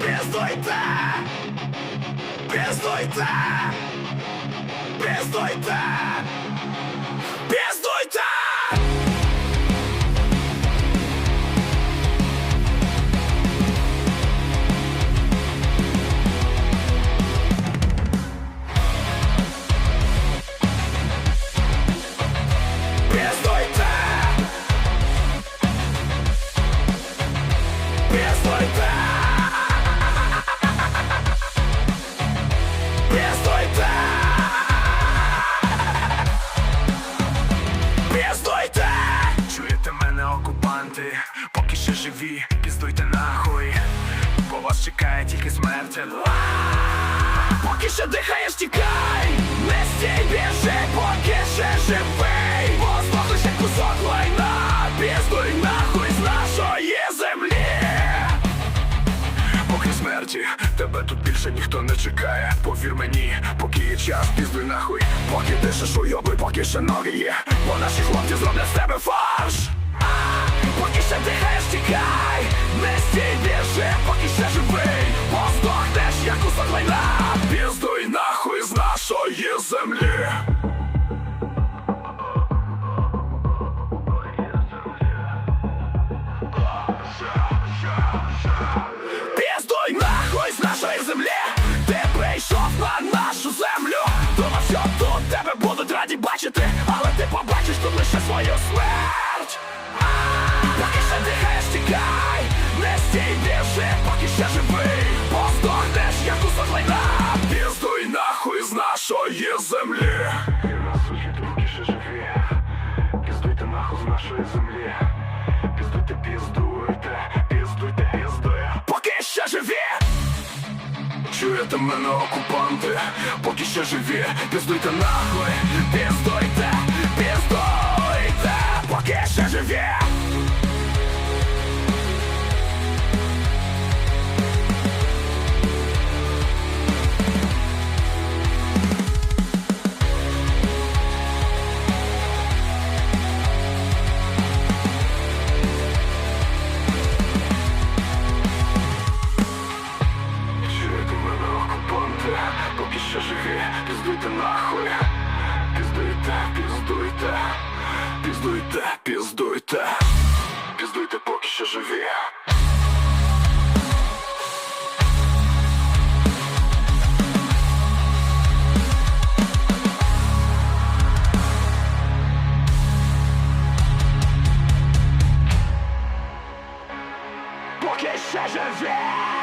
Піздуйте! Піздуйте! Піздуйте! Поки ще живі, піздуйте нахуй, бо вас чекає тільки смерть. Поки ще дихаєш, тікай, не стій, біжи, поки ще живий, бо здохнеш кусок лайна, піздуй нахуй з нашої землі. Поки смерті, тебе тут більше ніхто не чекає. Повір мені, поки є час, піздуй нахуй. Поки дишиш уйоби, поки ще ноги є. Бо наші хлопці зроблять з тебе фарш. Поки ще дихаєш, тікай, не стій, поки ще живий. Бо здохнеш, як кусок лайна. Піздуй нахуй з нашої землі. Піздуй нахуй з нашої землі Ти прийшов на нашу землю Думав, що тут тебе будуть раді бачити Але ти побачиш тут лише свою смерть Поки тікай Не стій, біжи, поки ще живий Поздохнеш, як кусок лайна Піздуй нахуй з нашої землі поки ще живі. Піздуйте нахуй з нашої землі. Піздуйте, піздуйте, піздуйте, піздує. поки ще живі Чуєте мене, окупанти, поки ще живі, піздуйте нахуй, піздуйте, піздуйте, окупанти, поки ще живі. Піздуйте нахуй. Піздуйте, піздуйте, Піздуйте, піздуйте. піздуйте, поки ще живі. Поки ще живі.